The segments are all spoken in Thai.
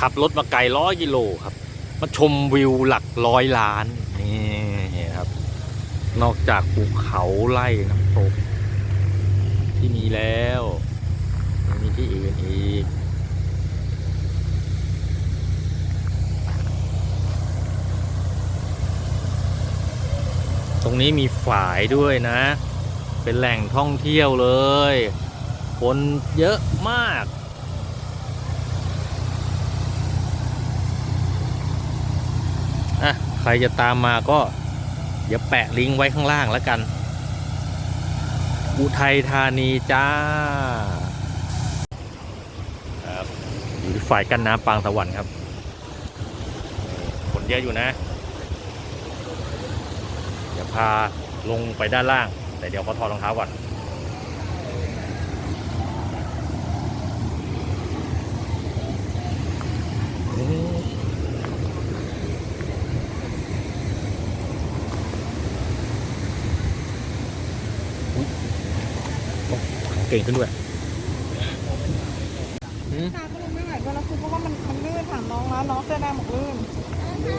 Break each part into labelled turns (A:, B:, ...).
A: ขับรถมาไกลร้อยกิโลครับ มาชมวิวหลักร้อยล้านนี่ครับ นอกจากภูเขาไล่น้ำตกที่มีแล้วยังมีที่อื่นอีกตรงนี้มีฝายด้วยนะ เป็นแหล่งท่องเที่ยวเลย คนเยอะมาก อะ ใครจะตามมาก็เดี๋ยวแปะลิงก์ไว้ข้างล่างแล้วกัน อุทัยธานีจ้าครับอยู่ที่ฝ่ายกั้นน้ำปางตะวันครับนี่คนเยอะอยู่นะ เดี๋ยวพาลงไปด้านล่าง แต่เดี๋ยวเขาถอดรองเท้าก่อน เก่งขึ้นด้วยหืม
B: ตาก็ลงไม่ไหวก็แล้วคือเพราะว่ามันมันลื่นถามน้องแล้วน้องเสื้อแดงบอกลื่น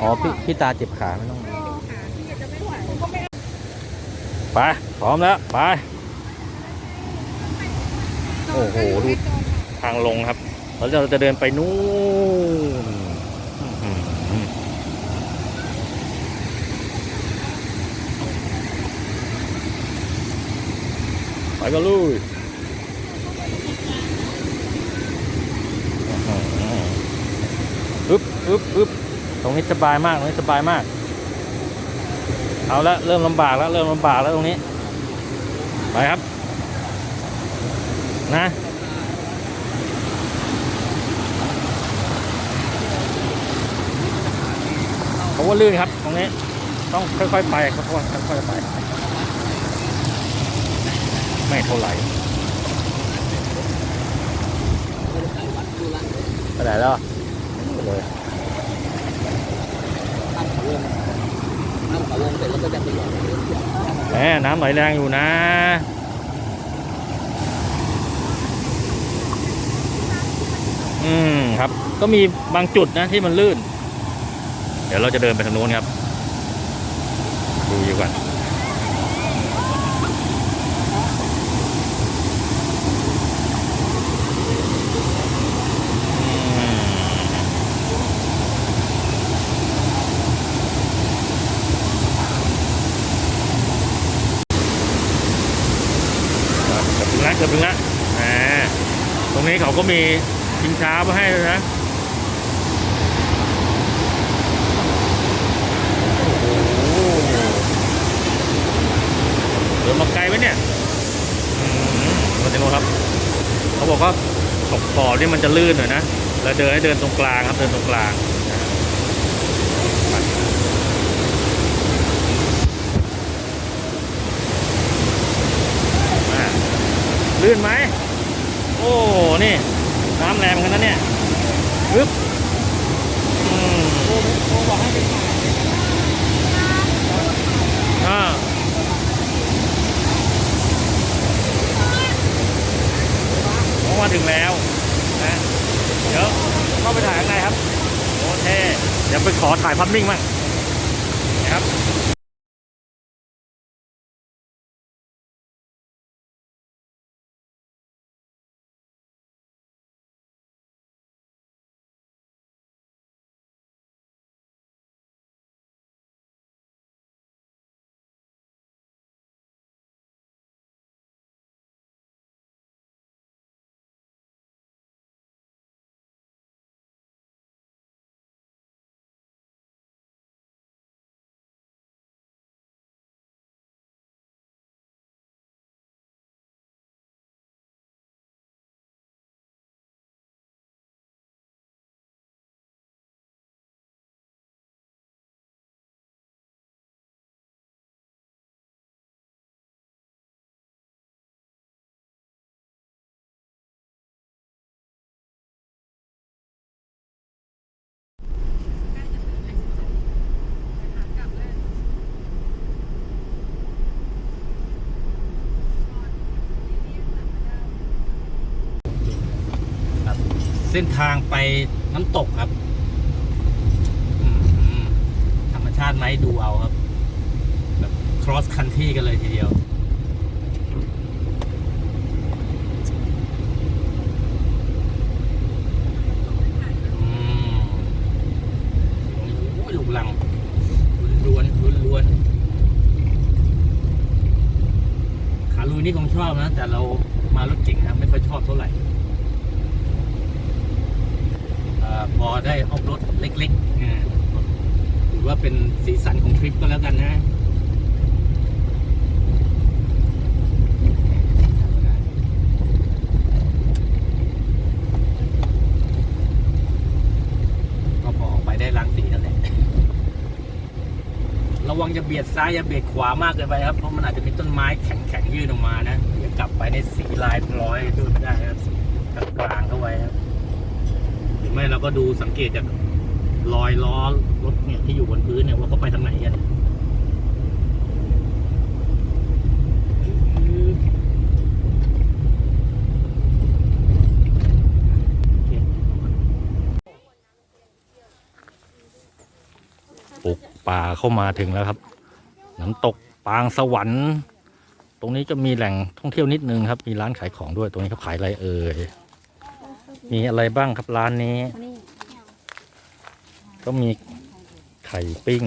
A: อ๋อพี่พี่ตาเจ็บขาไม่ต้อง
B: ก็ขาที่จะไม่ไหวก็ไม่
A: ไปพร้อมแล้วไป โอ้โหดู ทางลงครับแล้วเราจะเดินไปนู่นอื้อหือไปกันลุย อึ๊บอึ๊บตรงนี้สบายมากตรงนี้สบายมาก เอาละเริ่มลำบากแล้วเริ่มลำบากแล้วตรงนี้ ไปครับ นะเขาว่าลื่นครับ ตรงนี้ ต้องค่อย ๆ ไปครับค่อยๆไป ไม่เท่าไหร่ไปไหนแล้วไปเลย
C: น้ำเขาลงเสร็จแล้วก็จะไปหยอด
A: แหมน้ำไหลแรงอยู่นะอืมครับ ก็มีบางจุดนะที่มันลื่น เดี๋ยวเราจะเดินไปทางโน้นครับ ดูอยู่ก่อนอืมครับเกือบถึง แล้วเกือบถึงแล้วแหมตรงนี้เขาก็มีชิงช้ามาให้ด้วยนะเดินมาไกลไหมเนี่ยมาถึงโน้นครับ เขาบอกว่าขอบขอบนี่มันจะลื่นหน่อยนะ แล้วเดินให้เดินตรงกลางครับ เดินตรงกลางนะอะ ลื่นไหม โอ้ นี่ น้ำแรงเหมือนกันนะเนี่ยปึ๊บอืมอ่าผมมาถึงแล้วนะ เดี๋ยวเข้าไปถ่ายข้างในครับ โอเค เดี๋ยวไปขอถ่ายภาพนิ่งมั่งนะครับ เส้นทางไปน้ำตกครับธรรมชาติไหมดูเอาครับ แบบ cross country กันเลยทีเดียวอุ้ยลูกลังล้วนล้วนล้วนขาลุยนี่คงชอบนะ แต่เรามารถเก่งนะไม่ค่อยชอบเท่าไหร่ พอได้ออกรถเล็กๆอ่าถือว่าเป็นสีสันของทริปก็แล้วกันนะก็พอออกไปได้ล้างสีนั่นแหละระวังจะเบียดซ้ายอย่าเบียดขวามากเกินไปครับ เพราะมันอาจจะมีต้นไม้แข็งๆยื่นออกมานะเดี๋ยวกลับไปในสีลายพร้อยดูไม่ได้ครับกลางๆเข้าไว้ครับหรือ ไม่เราก็ดูสังเกตจากรอยล้อรถเนี่ยที่อยู่บนพื้นเนี่ยว่าเขาไปทางไหนกันปลุกป่าเข้ามาถึงแล้วครับ น้ำตกปางสวรรค์ ตรงนี้จะมีแหล่งท่องเที่ยวนิดนึงครับ มีร้านขายของด้วย ตรงนี้เขาขายอะไรเอ่ย มีอะไรบ้างครับร้านนี้ ก็มีไข่ปิ้ง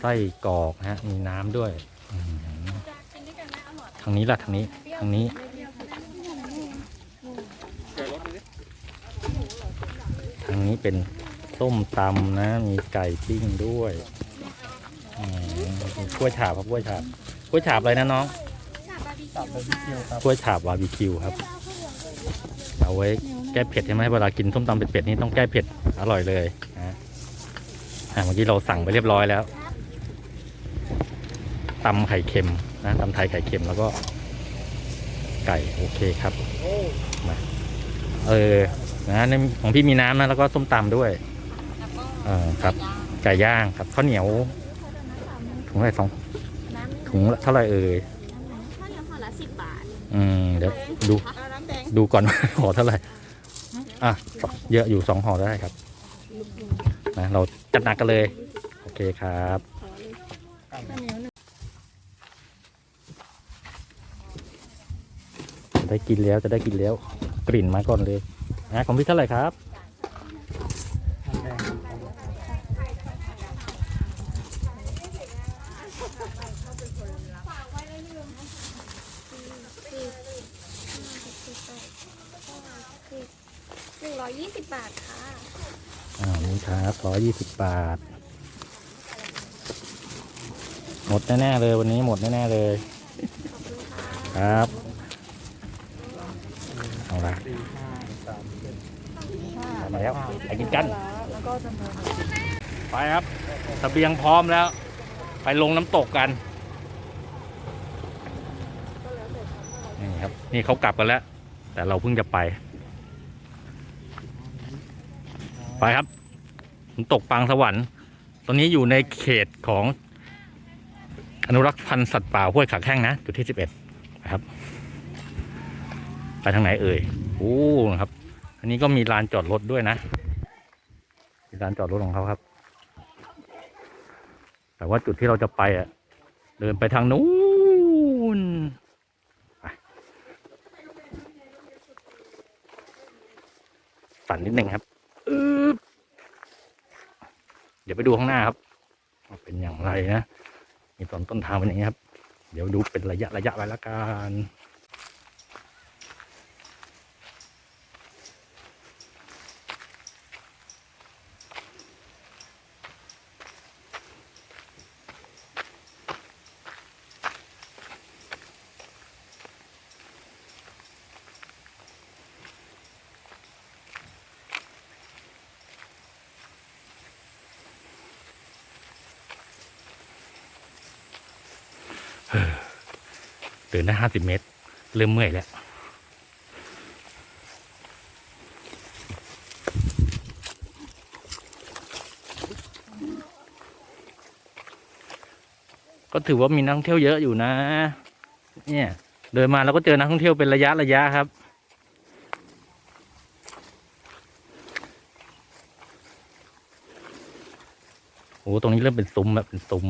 A: ไส้กรอกฮะ มีน้ำด้วยอืมทางนี้ล่ะทางนี้ทางนี้ ทางนี้เป็นส้มตำนะ มีไก่ปิ้งด้วยอืมมีกล้วยฉาบครับกล้วยฉาบกล้วยฉาบอะไรนะน้องกล้วยฉาบบาร์บีคิวครับ เอาไว้ ก้เผ็ดใช่ไหมเวลากินส้มตำเป็ดๆนี่ต้องแก้เผ็ดอร่อยเลยนะอะเมื่อกี้เราสั่งไปเรียบร้อยแล้วตำไข่เค็มนะตำไทยไข่เค็มแล้วก็ ไก่โอเคครับมาเออนะในของพี่มีน้ำนะแล้วก็ส้มตำด้วยเออครับ ไก่ย่างครับข้าวเหนียว ถุงละสองถุงละเท่าไหร่เอ่ย
D: ข้าวเหนียวห่อละสิบบาท
A: อืมเดี๋ยวดู
B: เอาน้ำแดง
A: ดูก่อนว่าห่อเท่าไหร่ อะเยอะอยู่สองห่อได้ครับนะเราจัดหนักกันเลย โอเคครับจะได้กินแล้วจะได้กินแล้วกลิ่นมาก่อนเลยนะของพี่เท่าไหร่ครับ
D: หนึ่งร้อ ยยี่สิบบาทค่ะ
A: อ่านี่ครับร้อยยี่สิบบาท หมดแน่ๆเลยวันนี้หมดแน่ๆเลย ครับ เอาละมาแล้วไปกินกัน
B: แล้วก็จะมี
A: ไปครับเสบียงพร้อมแล้ว ไปลงน้ำตกกัน นี่ครับ นี่เขากลับกันแล้ว แต่เราเพิ่งจะไป ไปครับน้ำตกปางสวรรค์ ตอนนี้อยู่ในเขตของอนุรักษ์พันธุ์สัตว์ป่าห้วยขาแข้งนะ จุดที่สิบเอ็ดนะครับ ไปทางไหนเอ่ยโอ้ครับ อันนี้ก็มีลานจอดรถด้วยนะ มีลานจอดรถของเขาครับ แต่ว่าจุดที่เราจะไปอะ เดินไปทางนู้นไปสั่นนิดหนึ่งครับเดี๋ ยวไปดูข้างหน้าครับเป็นอย่างไรนะ มีตอนต้นทางเป็นอย่างนี้ครับ เดี๋ยวดูเป็นระยะระยะไปละกัน ตื่นได้ห้าสิบเมตร เริ่มเมื่อยแล้วก็ถือว่ามีนักท่องเที่ยวเยอะอยู่นะ เนี่ย เดินมาเราก็เจอนักท่องเที่ยวเป็นระยะระยะครับ โอ้ตรงนี้เริ่มเป็นซุ้มแบบเป็นซุ้ม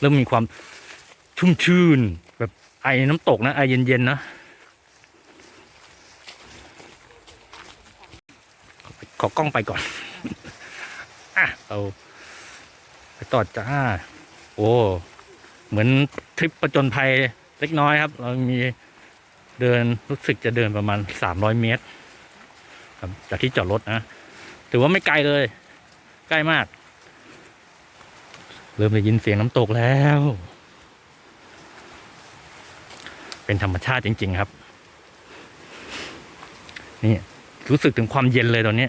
A: เริ่มมีความชุ่มชื่น แบบไอน้ำตกนะไอเย็นๆนะขอกล้องไปก่อนอะเอาไปต่อจ้า โอ้เหมือนทริปประจนภัยเล็กน้อยครับ เรามีเดินรู้สึกจะเดินประมาณสามร้อยเมตร ครับจากที่จอดรถนะ ถือว่าไม่ไกลเลย ใกล้มาก เริ่มได้ยินเสียงน้ำตกแล้ว เป็นธรรมชาติจริง ๆ ครับ นี่ รู้สึกถึงความเย็นเลยตอนนี้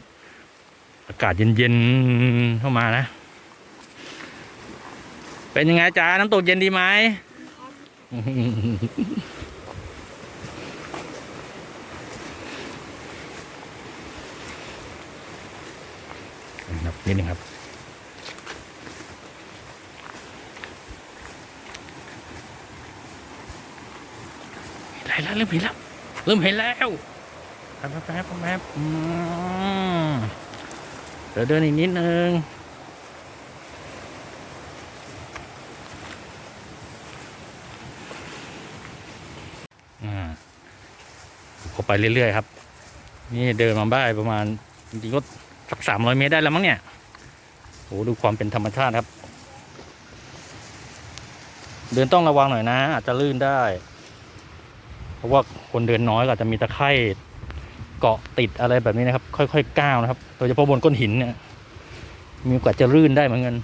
A: อากาศเย็น ๆ เข้ามานะ เป็นยังไงจ๊ะน้ำตกเย็นดีไหมนะครับนิดนึงครับ ห็นแล้วเริ่มเห็นแล้วเริ่มเห็นแล้วแป๊บแป๊บแป๊บเดี๋ยวเดินอีกนิดนึงอ่าเขาไปเรื่อยๆครับ นี่เดินมาได้ประมาณจริงๆก็สักสามร้อยเมตรได้แล้วมั้งเนี่ยโอ้ดูความเป็นธรรมชาติครับ เดินต้องระวังหน่อยนะ อาจจะลื่นได้ ราะว่าคนเดินน้อยก็จะมีตะไคร่เกาะติดอะไรแบบนี้นะครับ ค่อยๆก้าวนะครับโดยเฉพาะบนก้อนหินเนี่ยมีโอกาสจะลื่นได้เหมือนกัน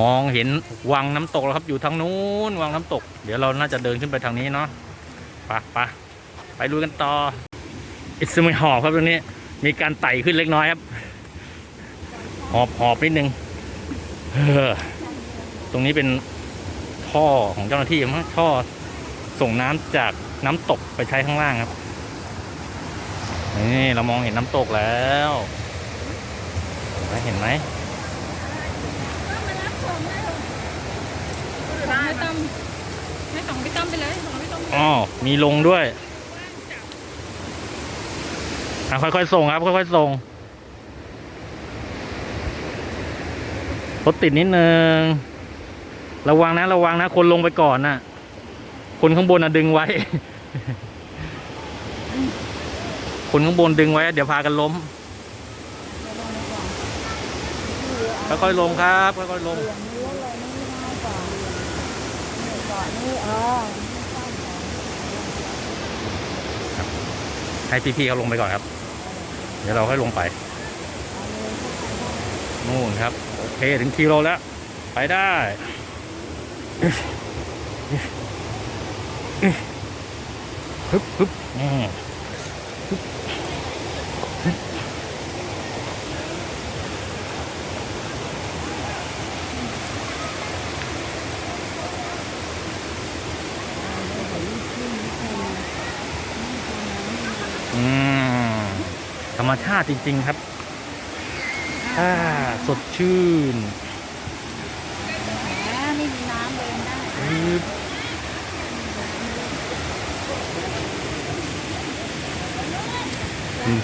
A: มองเห็นวังน้ำตกแล้วครับอยู่ทางนู้นวังน้ำตก เดี๋ยวเราน่าจะเดินขึ้นไปทางนี้เนาะไปะปะไปลุยกันต่อ อิสมิหอบครับตรงนี้ มีการไต่ขึ้นเล็กน้อยครับ หอบหอบนิดนึงเออตรงนี้เป็นท่อของเจ้าหน้าที่มั้งท่อส่งน้ำจากน้ำตกไปใช้ข้างล่างครับ นี่เรามองเห็นน้ำตกแล้วเห็นไหมเห็นไหม
B: ไม่ต้มไม่ต้มไปเลยส่งไปเลย
A: อ๋อมีลงด้วย อะค่อยๆส่งครับ ค่อยๆส่งรถติดนิดนึง ระวังนะระวังนะ คนลงไปก่อนน่ะ คนข้างบนน่ะดึงไว้ คนข้างบนดึงไว้ เดี๋ยวพากันล้ม ค่อยๆลงครับค่อยๆลงให้พี่ๆเขาลงไปก่อนครับ เดี๋ยวเราให้ลงไป นู่นครับ โอเค ถึงกิโลแล้ว ไปได้ฮึบฮึบอืมฮึบฮึบอืมธรรมชาติ จริง ๆ ครับอ่าสดชื่น
B: แหมไม่มีน้ำเดินได้
A: ปึ๊บ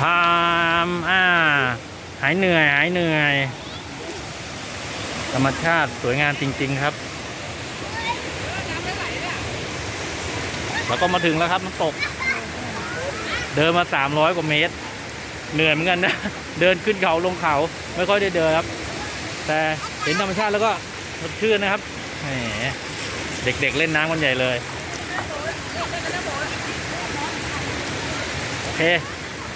A: พามอ่า หายเหนื่อย หายเหนื่อย ธรรมชาติสวยงามจริง ๆ ครับ แล้วก็มาถึงแล้วครับน้ำตก เดินมาสามร้อยกว่าเมตร เหนื่อยเหมือนกันนะ เดินขึ้นเขาลงเขาไม่ค่อยได้เดินครับ แต่เห็นธรรมชาติแล้วก็สดชื่นนะครับแหมเด็กๆเล่นน้ำกันใหญ่เลยโอเค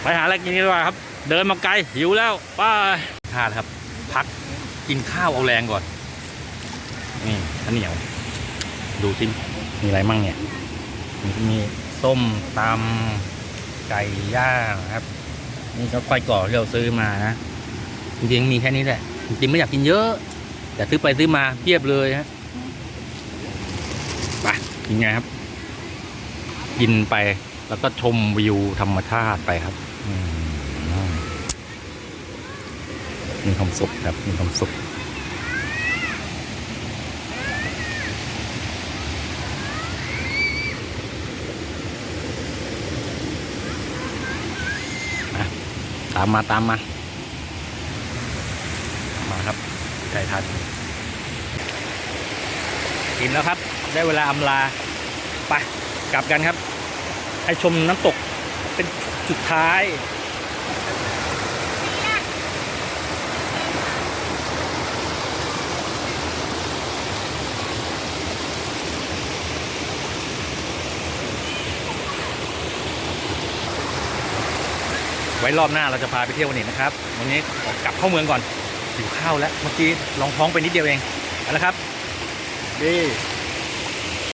A: ไปหาอะไรกินดีกว่าครับ เดินมาไกลหิวแล้วไป้าทานครับ พักกินข้าวเอาแรงก่อน นี่ข้าวเหนียว ดูสิมีอะไรมั่งเนี่ย มีส้มตำไก่ย่างครับ นี่ก็ควายก่อที่เราซื้อมานะ จริงๆมีแค่นี้แหละ จริงไม่อยากกินเยอะ แต่ซื้อไปซื้อมาเพียบเลยฮะไปกินไงครับ กินไปแล้วก็ชมวิวธรรมชาติไปครับมีความสุขครับมีความสุขามมาตามมา มาครับไก่ทันอิ่มแล้วครับ ได้เวลาอำลา ไป กลับกันครับ ให้ชมน้ำตกเป็นจุดท้าย ไว้รอบหน้าเราจะพาไปเที่ยวกันอีกนะครับ วันนี้กลับเข้าเมืองก่อนหิวข้าวแล้ว เมื่อกี้ลองท้องไปนิดเดียวเองเอาละครับดี